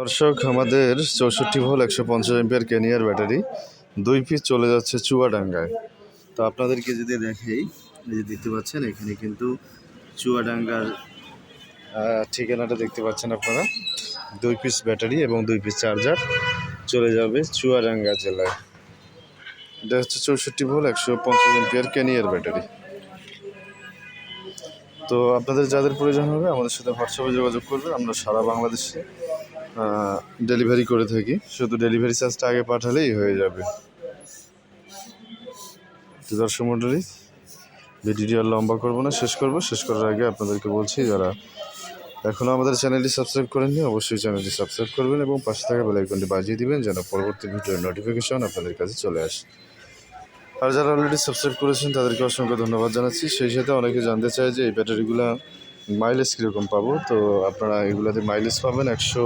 দর্শক, আমাদের চৌষট্টি ভোল একশো পঞ্চাশ এমপিয়ার ক্যানিয়ার ব্যাটারি, দুই পিস চলে যাচ্ছে চুয়াডাঙ্গায়। তো আপনাদেরকে যদি দেখেই যে দেখতে পাচ্ছেন, এখানে কিন্তু চুয়াডাঙ্গার ঠিকানাটা দেখতে পাচ্ছেন আপনারা। দুই পিস ব্যাটারি এবং দুই পিস চার্জার চলে যাবে চুয়াডাঙ্গা জেলায়। এটা হচ্ছে চৌষট্টি ভোল একশো পঞ্চাশ এমপিয়ার ক্যানিয়ার ব্যাটারি। তো আপনাদের যাদের প্রয়োজন হবে, আমাদের সাথে হোয়াটসঅ্যাপে যোগাযোগ করবেন। আমরা সারা বাংলাদেশে ডেলিভারি করে থাকি। শুধু ডেলিভারি চার্জটা আগে পাঠালেই হয়ে যাবে। দর্শক মণ্ডলী, ভিডিওটি আর লম্বা করব না, শেষ করব। শেষ করার আগে আপনাদেরকে বলছি, যারা এখনও আমাদের চ্যানেলটি সাবস্ক্রাইব করেননি, অবশ্যই চ্যানেলটি সাবস্ক্রাইব করবেন এবং পাশে থাকা বেলাইকনটি বাজিয়ে দিবেন, যেন পরবর্তী ভিডিওর নোটিফিকেশন আপনাদের কাছে চলে আসে। আর যারা অলরেডি সাবস্ক্রাইব করেছেন, তাদেরকে অসংখ্য ধন্যবাদ জানাচ্ছি। সেই সাথে অনেকে জানতে চায় যে এই ব্যাটারিগুলো মাইলেজ কীরকম পাবো? তো আপনারা এগুলাতে মাইলেজ পাবেন একশো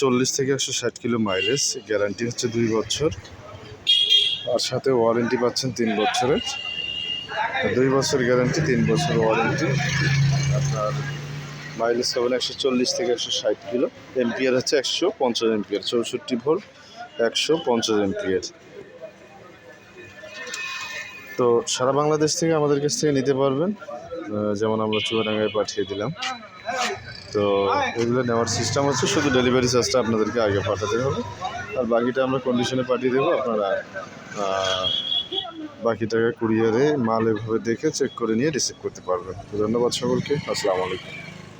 চল্লিশ থেকে একশো ষাট কিলো মাইলেজ গ্যারান্টি হচ্ছে দুই বছর। আর সাথে ওয়ারেন্টি পাচ্ছেন তিন বছরের। দুই বছর গ্যারান্টি তিন বছর ওয়ারেন্টি আপনার মাইলেজ পাবেন একশো চল্লিশ থেকে একশো ষাট কিলো। এমপিয়ার হচ্ছে একশো পঞ্চাশ এমপিয়ার চৌষট্টি ভোল্ট, একশো পঞ্চাশ এমপিয়ার তো সারা বাংলাদেশ থেকে আমাদের কাছ থেকে নিতে পারবেন। যেমন আমরা চুয়াডাঙ্গায় পাঠিয়ে দিলাম। তো এগুলো নেওয়ার সিস্টেম হচ্ছে, শুধু ডেলিভারি চার্জটা আপনাদেরকে আগে পাঠাতে হবে। আর বাকিটা আমরা কন্ডিশনে পাঠিয়ে দেবো, আপনারা বাকি টাকা কুরিয়ারে মাল এভাবে দেখে চেক করে নিয়ে রিসিভ করতে পারবেন। ধন্যবাদ সকলকে, আসসালামু আলাইকুম।